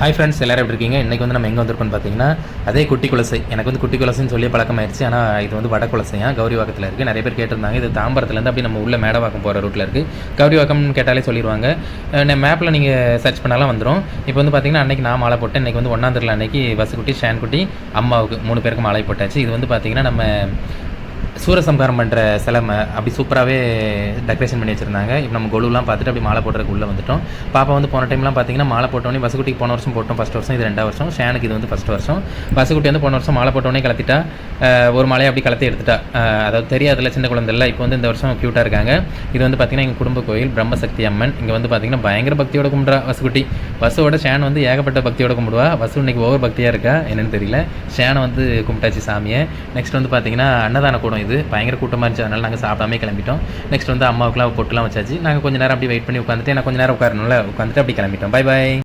Hi friends எல்லோரும் எப்படி இருக்கீங்க? இன்றைக்கி வந்து நம்ம எங்கே வந்திருக்கோம்னு பார்த்தீங்கன்னா அதே குட்டி குலசை. எனக்கு வந்து குட்டி குலசைன்னு சொல்லி பழக்கமாயிருச்சு. ஆனால் இது வந்து வட குலசையா? கௌரிவாக்கத்தில் இருக்குது நிறைய பேர் கேட்டிருந்தாங்க. இது தாம்பரத்துலேருந்து அப்படி நம்ம உள்ள மேடவாக்கம் போகிற ரூட்டில் இருக்குது கௌரிவாக்கம்னு கேட்டாலே சொல்லிடுவாங்க மேப்பில் நீங்கள் சர்ச் பண்ணாலும் வந்துடும் இப்போ வந்து பார்த்தீங்கன்னா அன்றைக்கி நான் மாலை போட்டேன். இன்றைக்கி வந்து ஒன்றாந்தரில் அன்றைக்கி வசுக்குட்டி ஷான் குட்டி அம்மாவுக்கு மூணு பேருக்கு மாலை போட்டாச்சு. இது வந்து பார்த்தீங்கன்னா நம்ம சூரசம்காரம் பண்ணுற சிலமை அப்படி சூப்பராகவே டெக்கரேஷன் பண்ணி வச்சுருந்தாங்க. இப்போ நம்ம கொலுலாம் பார்த்துட்டு அப்படி மாலை போடுறதுக்கு உள்ளே வந்துட்டோம். பாப்பா வந்து போன டைம்லாம் பார்த்தீங்கன்னா மாலை போட்டோன்னே வசுக்குட்டிக்கு போன வருஷம் போட்டோம். ஃபஸ்ட் வருஷம் இது ரெண்டாவது வருஷம். ஷேனுக்கு இது வந்து ஃபஸ்ட் வருஷம். பசுக்குட்டி வந்து போன வருஷம் மாலை போட்டோன்னே கலத்திட்டா. ஒரு மாலையை அப்படி கலத்தி எடுத்துட்டா. அதாவது தெரியாதுல சின்ன குழந்தைல இப்போ வந்து இந்த வருஷம் க்யூட்டாக இருக்காங்க. இது வந்து பார்த்தீங்கன்னா எங்கள் குடும்ப கோயில் பிரம்மசக்தி அம்மன். இங்கே வந்து பார்த்தீங்கன்னா பயங்கர பக்தியோட கும்பிட்றா பசுக்குட்டி பசுவோட ஷேன் வந்து ஏகப்பட்ட பக்தியோட கும்பிடுவா. பசு இன்னைக்கு ஓவர் பக்தியாக இருக்கா என்னன்னு தெரியல. ஷேனை வந்து கும்பிட்டாச்சு சாமியை. நெக்ஸ்ட் வந்து பார்த்தீங்கன்னா அன்னதான கூடம் இது. பயங்கர கூட்டமாக இருந்துச்சு. அதனால நாங்கள் சாப்பிடாம கிளம்பிட்டோம். நெக்ஸ்ட் வந்து அம்மாவுக்குலாம் பொட்டுலாம் வச்சாச்சு. நாங்கள் கொஞ்ச நேரம் அப்படி வெயிட் பண்ணி உட்காந்துட்டு நான் கொஞ்சம் நேரம் உட்காரணும்ல. உட்காந்துட்டு அப்படி கிளம்பிட்டோம். By by